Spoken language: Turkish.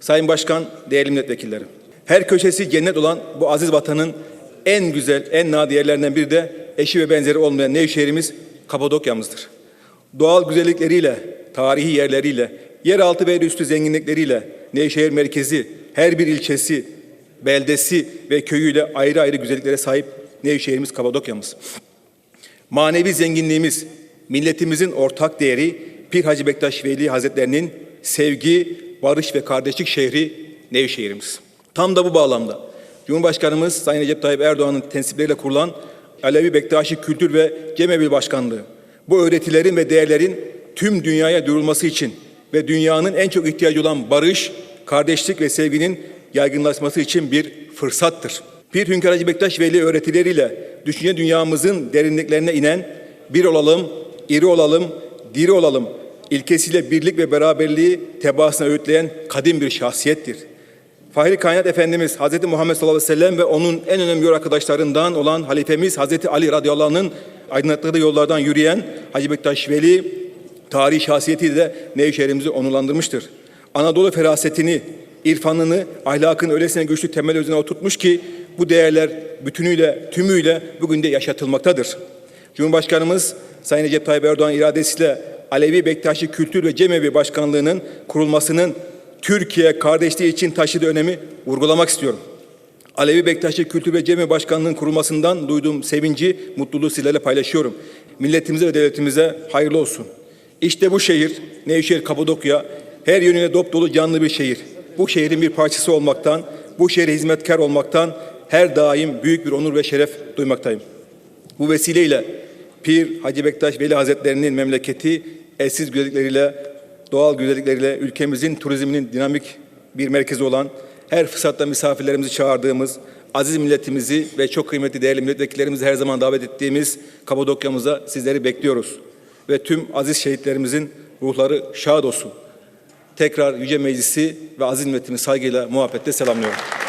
Sayın Başkan, değerli milletvekilleri. Her köşesi cennet olan bu aziz vatanın en güzel, en nadir yerlerinden biri de eşi ve benzeri olmayan Nevşehir'imiz Kapadokya'mızdır. Doğal güzellikleriyle, tarihi yerleriyle, yeraltı ve üstü zenginlikleriyle Nevşehir merkezi, her bir ilçesi, beldesi ve köyüyle ayrı ayrı güzelliklere sahip Nevşehir'imiz Kapadokya'mız. Manevi zenginliğimiz, milletimizin ortak değeri Pir Hacı Bektaş Veli Hazretlerinin sevgi, barış ve kardeşlik şehri Nevşehir'imiz. Tam da bu bağlamda Cumhurbaşkanımız Sayın Recep Tayyip Erdoğan'ın tensipleriyle kurulan Alevi Bektaşi Kültür ve Cemevi Başkanlığı bu öğretilerin ve değerlerin tüm dünyaya duyurulması için ve dünyanın en çok ihtiyacı olan barış, kardeşlik ve sevginin yaygınlaşması için bir fırsattır. Pir Hünkar Hacı Bektaş Veli öğretileriyle düşünce dünyamızın derinliklerine inen bir olalım, iri olalım, diri olalım ilkesiyle birlik ve beraberliği tebaasına öğütleyen kadim bir şahsiyettir. Fahri Kainat Efendimiz Hazreti Muhammed sallallahu aleyhi ve sellem ve onun en önemli yol arkadaşlarından olan halifemiz Hazreti Ali radıyallahu anh'ın aydınlattığı yollardan yürüyen Hacı Bektaş Veli tarihi şahsiyetiyle de Nevşehir'imizi onurlandırmıştır. Anadolu ferasetini, irfanını, ahlakını öylesine güçlü temel özüne oturtmuş ki bu değerler bütünüyle, tümüyle bugün de yaşatılmaktadır. Cumhurbaşkanımız Sayın Recep Tayyip Erdoğan iradesiyle Alevi Bektaşi Kültür ve Cemevi Başkanlığı'nın kurulmasının Türkiye kardeşliği için taşıdığı önemi vurgulamak istiyorum. Alevi Bektaşi Kültür ve Cemevi Başkanlığı'nın kurulmasından duyduğum sevinci, mutluluğu sizlerle paylaşıyorum. Milletimize ve devletimize hayırlı olsun. İşte bu şehir, Nevşehir Kapadokya, her yönüne dop dolu canlı bir şehir. Bu şehrin bir parçası olmaktan, bu şehre hizmetkar olmaktan her daim büyük bir onur ve şeref duymaktayım. Bu vesileyle Pir Hacı Bektaş Veli Hazretlerinin memleketi eşsiz güzellikleriyle, doğal güzellikleriyle ülkemizin turizminin dinamik bir merkezi olan her fırsatta misafirlerimizi çağırdığımız, aziz milletimizi ve çok kıymetli değerli milletvekillerimizi her zaman davet ettiğimiz Kapadokya'mıza sizleri bekliyoruz. Ve tüm aziz şehitlerimizin ruhları şad olsun. Tekrar Yüce Meclisi ve aziz milletimi saygıyla, muhabbetle selamlıyorum.